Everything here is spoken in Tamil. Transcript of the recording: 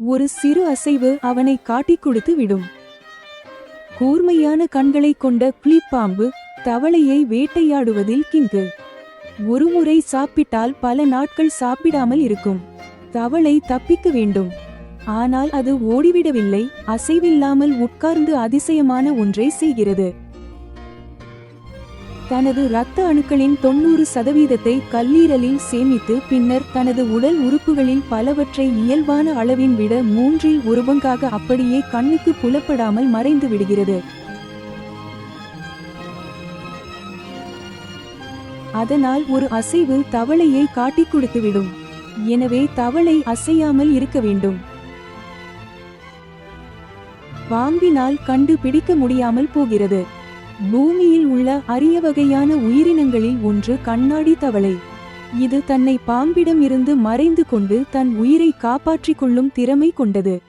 ஒரு சிறு அசைவு அவனை காட்டிக் கொடுத்து விடும். கூர்மையான கண்களைக் கொண்ட புலிப்பாம்பு தவளையை வேட்டையாடுவதில் கிங்கு. ஒருமுறை சாப்பிட்டால் பல நாட்கள் சாப்பிடாமல் இருக்கும். தவளை தப்பிக்க வேண்டும். ஆனால் அது ஓடிவிடவில்லை. அசைவில்லாமல் உட்கார்ந்து அதிசயமான ஒன்றை செய்கிறது. தனது இரத்த அணுக்களின் தொண்ணூறு சதவீதத்தை கல்லீரலில் சேமித்து பின்னர் தனது உடல் உறுப்புகளில் பலவற்றை இயல்பான அளவின் விட மூன்றில் ஒரு பங்காக அப்படியே கண்ணுக்கு புலப்படாமல் மறைந்து விடுகிறது. அதனால் ஒரு அசைவு தவளையை காட்டிக் கொடுத்துவிடும் எனவே தவளை அசையாமல் இருக்க வேண்டும். பாம்பினால் கண்டு பிடிக்க முடியாமல் போகிறது. பூமியில் உள்ள அரிய வகையான உயிரினங்களில் ஒன்று கண்ணாடி தவளை. இது தன்னை பாம்பிடம் இருந்து மறைந்து கொண்டு தன் உயிரை காப்பாற்றிக் கொள்ளும் திறமை கொண்டது.